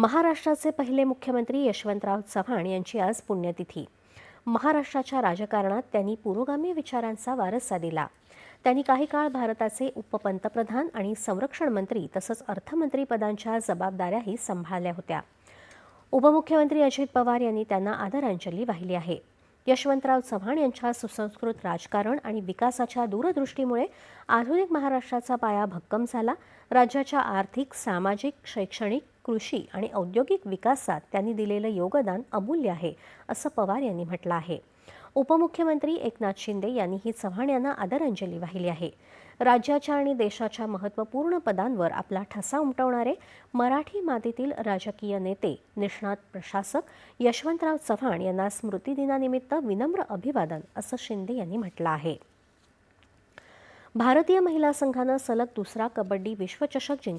महाराष्ट्राचे पहिले मुख्यमंत्री यशवंतराव चव्हाण यांची आज पुण्यतिथी. महाराष्ट्राच्या राजकारणात त्यांनी पुरोगामी विचारांचा वारसा दिला. त्यांनी काही काळ भारताचे उपपंतप्रधान आणि संरक्षण मंत्री तसंच अर्थमंत्री पदांच्या जबाबदाऱ्याही सांभाळल्या होत्या. उपमुख्यमंत्री अजित पवार यांनी त्यांना आदरांजली वाहिली आहे. यशवंतराव चव्हाण यांच्या सुसंस्कृत राजकारण आणि विकासाच्या दूरदृष्टीमुळे आधुनिक महाराष्ट्राचा पाया भक्कम झाला. राज्याच्या आर्थिक सामाजिक शैक्षणिक कृषी आणि औद्योगिक विकासात त्यांनी दिलेलं योगदान अमूल्य आहे असं पवार यांनी म्हटलं आहे. उपमुख्यमंत्री एकनाथ शिंदे यांनीही चव्हाण यांना आदरांजली वाहिली आहे. राज्याच्या आणि देशाच्या महत्त्वपूर्ण पदांवर आपला ठसा उमटवणारे मराठी मातीतील राजकीय नेते निष्णात प्रशासक यशवंतराव चव्हाण यांना स्मृतिदिनानिमित्त विनम्र अभिवादन असं शिंदे यांनी म्हटलं आहे. भारतीय महिला संघानं सलग दुसरा कबड्डी विश्वचषक जिंकला.